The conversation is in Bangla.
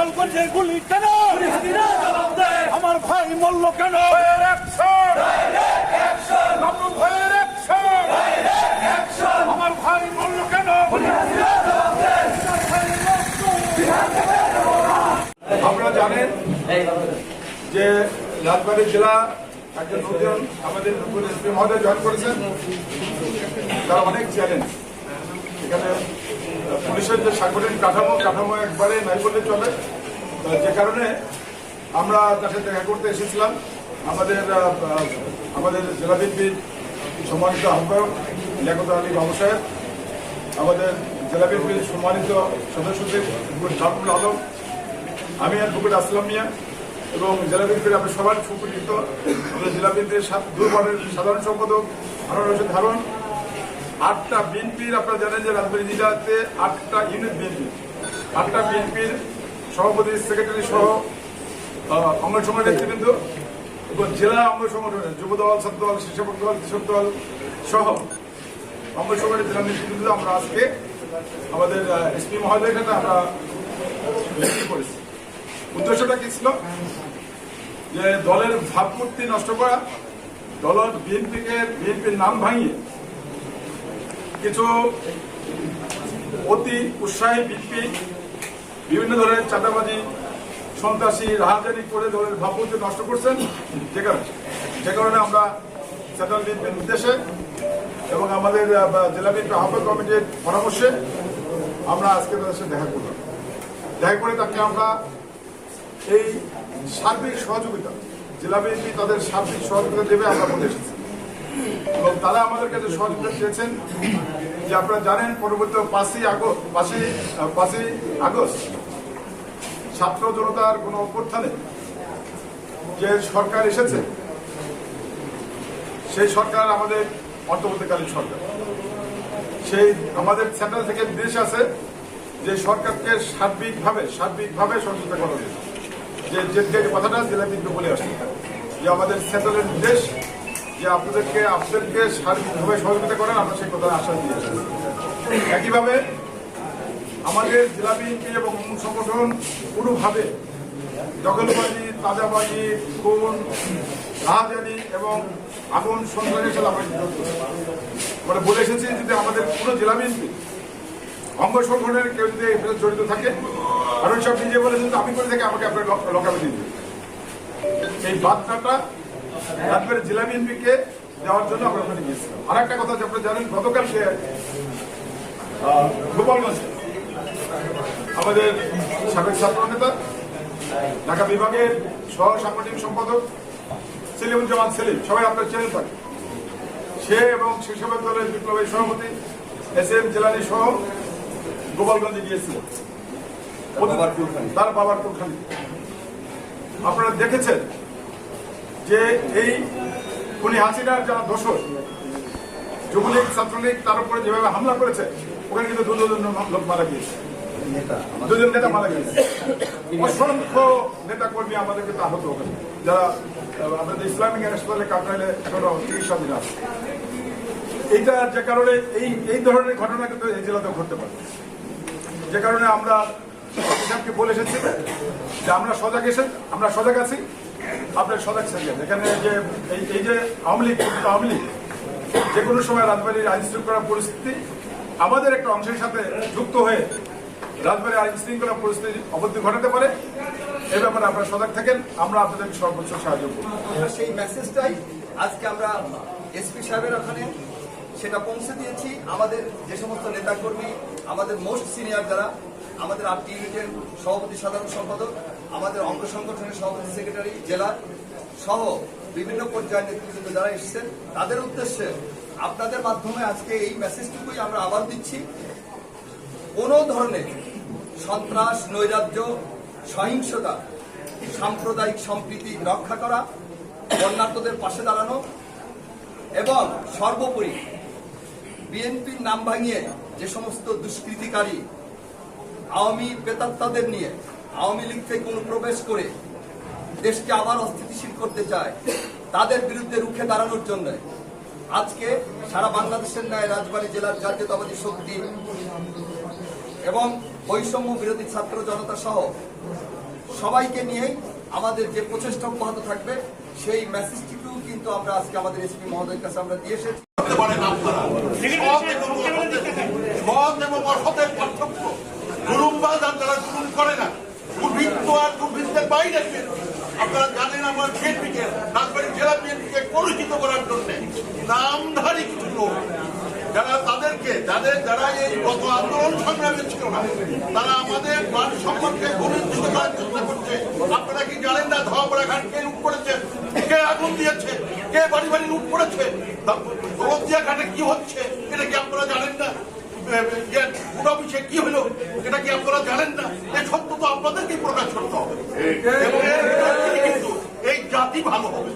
গোপাল করছে গুলি কেন? আমার ভাই মল্ল কেন! আমার ভাই মল্ল কেন? আপনারা জানেন যে রাজবাড়ী জেলা একজন নতুন আমাদের নতুন এসপি মহোদয় জয়েন করেছেন। তার অনেক চ্যালেঞ্জ এখানে পুলিশের যে সাংগঠনিক কাঠামো কাঠামো একবারে নাই বললে চলে। যে কারণে আমরা তার সাথে দেখা করতে এসেছিলাম। আমাদের আমাদের জেলা বিএনপির সম্মানিত আহ্বায়ক লিয়াকত আলী বাবু সাহেব, আমাদের জেলা বিএনপির সম্মানিত সদস্য শামুল আলম, আমি অ্যাডভোকেট আসলাম মিয়া এবং জেলা বিএনপির আপনি সবার সুপরিচিত। আমাদের জেলা বিএনপির সাত- সাধারণ সম্পাদক হারুন রশিদ হারুন আটটা বিএনপির আপনারা জানেন যে রাজবাড়ী জেলাতে আটটা ইউনিট বিএনপি। আটটা বিএনপির সভাপতি সেক্রেটারি সহ অঙ্গ সংগঠনের নেতৃবৃন্দ এবং জেলা অঙ্গ সংগঠনের যুব দল, ছাত্র দল শিক্ষক দল, কৃষক দল সহ অঙ্গ সংগঠনের জেলা নেতৃবৃন্দ আমরা আজকে আমাদের এসপি মহোদয়ের সাথে আমরা করেছি। উদ্দেশ্যটা কি ছিল? যে দলের ভাবমূর্তি নষ্ট করা দলের বিএনপিকে, বিএনপির নাম ভাঙিয়ে কিছু অতি উৎসাহী বিএনপি বিভিন্ন ধরনের চাঁদাবাজি, সন্ত্রাসী, রাহাজানি করে দলের ভাবমূর্তি নষ্ট করছেন। যে কারণে যে কারণে আমরা সেন্ট্রাল বিএনপির নির্দেশে এবং আমাদের জেলা বিএনপি আহ্বায়ক কমিটির পরামর্শে আমরা আজকে তাদের সাথে দেখা করলাম। দেখা করে তাকে আমরা এই সার্বিক সহযোগিতা, জেলা বিএনপি তাদের সার্বিক সহযোগিতা দেবে আমরা বলে এসেছি। এবং তারা আমাদের কাছে সহযোগিতা চেয়েছেন যে আপনারা জানেন পরবর্তী পাঁচই আগস্ট, পাঁচই পাঁচই আগস্ট ছাত্র জনতার কোন অভ্যুত্থানে যে সরকার এসেছে, সেই সরকার আমাদের সরকার। সেই আমাদের সেন্ট্রাল থেকে নির্দেশ আছে যে সরকারকে সার্বিকভাবে সার্বিকভাবে সহযোগিতা করা যে যে কথাটা জেলা বিদ্যুৎ বলে আসছে, যে আমাদের সেন্ট্রালের নির্দেশ যে আপনাদেরকে আপনাদেরকে সার্বিকভাবে সহযোগিতা করেন, আমরা সেই কথা আশ্বাস দিয়েছি একইভাবে আমাদের জেলা বিএনপি এবং অন্য সংগঠন কোনোভাবে দখলবাজি তাজাবাজি, খুন রাহাজানি এবং আগুন সন্ত্রাসের সাথে আমরা। মানে বলে এসেছি যদি আমাদের কোনো জেলা বিএনপি, অঙ্গ সংগঠনের কেউ যদি জড়িত থাকে, কারণ সব নিজে বলেছেন আমি করে থাকি, আমাকে আপনার লকাবে দিন এই বার্তাটা রাজবাড়ির জেলা বিএনপিকে দেওয়ার জন্য আমরা ওখানে গিয়েছিলাম। আর একটা কথা আপনারা জানেন গতকালকে আহ, গোপালগঞ্জে আমাদের সাবেক ছাত্র নেতা ঢাকা বিভাগের সহ সাংগঠনিক সম্পাদক সেলিমুজ্জামান সেলিম সবাই আপনার চেনেন থাকে সে এবং শিক্ষক দলের বিপ্লবের সভাপতি এস এম জেলানি সহ গোপালগঞ্জে গিয়েছিল তার বাবার কোনখানে আপনারা দেখেছেন যে এই খুনি হাসিনার যারা দোষর যুবলীগ ছাত্রলীগ তার উপরে যেভাবে হামলা করেছে ওখানে কিন্তু দুজন লোক মারা গিয়েছে। দুজন নেতা মারা গিয়েছে। অসংখ্য নেতা কর্মী আমাদের কিন্তু আহত ওখানে যারা আমাদের ইসলামিক হাসপাতালে কাটাইলে এখনও চিকিৎসাধীন আছে এইটা যে কারণে এই এই ধরনের ঘটনা কিন্তু এই জেলাতেও ঘটতে পারে। যে কারণে আমরা সাহেবকে বলে এসেছি যে আমরা সজাগ এসে আমরা সজাগ আছি। আপনার সজাগ এখানে যে এই যে আওয়ামী লীগ আওয়ামী লীগ, যে কোনো সময় রাজবাড়ির আইন শৃঙ্খলা পরিস্থিতি আমাদের একটা অংশের সাথে যুক্ত হয়ে রাজবাড়ির আইন শৃঙ্খলা পরিস্থিতি অবধি ঘটাতে পারে, এ ব্যাপারে আপনারা সজাগ থাকেন, আমরা আপনাদের সর্বোচ্চ সাহায্য করব। সেই মেসেজটাই আজকে আমরা এসপি সাহেবের ওখানে সেটা পৌঁছে দিয়েছি। আমাদের যে সমস্ত নেতাকর্মী, আমাদের মোস্ট সিনিয়র যারা আমাদের আটটি ইউনিটের সভাপতি সাধারণ সম্পাদক, আমাদের অঙ্গ সংগঠনের সভাপতি সেক্রেটারি, জেলা সহ বিভিন্ন পর্যায়ের নেতৃবৃন্দ যারা এসেছেন, তাদের উদ্দেশ্যে আপনাদের মাধ্যমে আজকে এই মেসেজটুকুই আমরা আবার দিচ্ছি। কোনো ধরনের সন্ত্রাস, নৈরাজ্য, সহিংসতা, সাম্প্রদায়িক সম্প্রীতি রক্ষা করা বন্যার্থদের পাশে দাঁড়ানো এবং সর্বোপরি বিএনপির নাম ভাঙিয়ে যে সমস্ত দুষ্কৃতিকারী আওয়ামী প্রেতাত্মাদের নিয়ে আওয়ামী লীগ থেকে অনুপ্রবেশ করে দেশকে আবার অস্থিতিশীল করতে চায় তাদের বিরুদ্ধে রুখে দাঁড়ানোর জন্য আজকে সারা বাংলাদেশের ন্যায় রাজবাড়ী জেলার জাতীয়তাবাদী শক্তি এবং বৈষম্য বিরোধী ছাত্র জনতা সহ সবাইকে নিয়েই আমাদের যে প্রচেষ্টা অব্যাহত থাকবে সেই মেসেজটিকেও কিন্তু আমরা আজকে আমাদের এসপি মহোদয়ের কাছে আমরা দিয়ে এসেছি পার্থক্য গুরুমবাজ আর যারা গুরুম করে না। দুর্বৃত্ত আর দুর্বৃত্তের বাইরে আপনারা জানেন আমার বিএনপিকে রাজবাড়ী জেলা বিএনপিকে কলুষিত করার জন্য নামধারী কিছু লোক। যারা তাদেরকে, যাদের, যারা এই গত আন্দোলন সংগ্রামে ছিল না, তারা আমাদের মান সম্মানকে গণিত করার চেষ্টা করছে। আপনারা কি জানেন না ধোয়াপাড়া ঘাট কে লুট করেছে? কে আগুন দিয়েছে? কে বাড়ি বাড়ি লুট করেছে? দরদিয়া ঘাটে কি হচ্ছে? এটা কি আপনারা জানেন না? ফুড অফিসে কি হলো? এটা কি আপনারা জানেন না? এই সত্য তো আপনাদেরকেই প্রকাশ করতে হবে। এবং এই জাতি ভালো হবে।